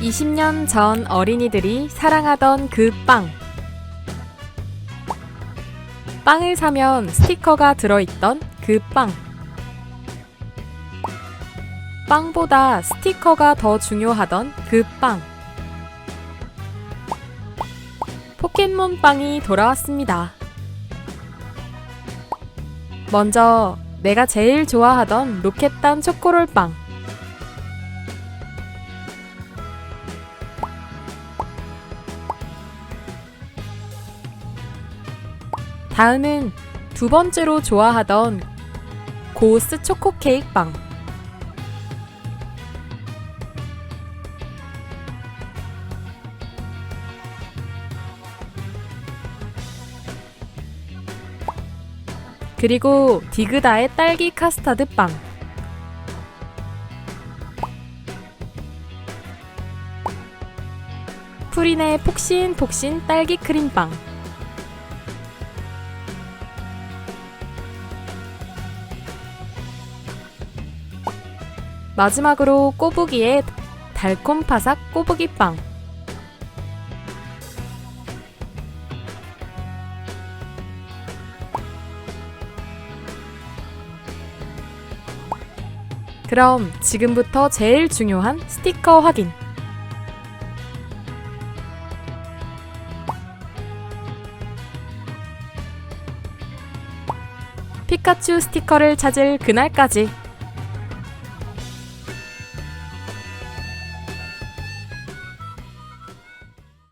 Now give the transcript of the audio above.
20년 전 어린이들이 사랑하던 그 빵. 빵을 사면 스티커가 들어있던 그 빵. 빵보다 스티커가 더 중요하던 그 빵. 포켓몬 빵이 돌아왔습니다. 먼저 내가 제일 좋아하던 로켓단 초코롤 빵. 다음은 두 번째로 좋아하던 고스 초코 케이크 빵. 그리고 디그다의 딸기 카스타드 빵. 프린의 폭신폭신 딸기 크림빵. 마지막으로 꼬부기의 달콤 파삭 꼬부기빵. 그럼 지금부터 제일 중요한 스티커 확인. 피카츄 스티커를 찾을 그날까지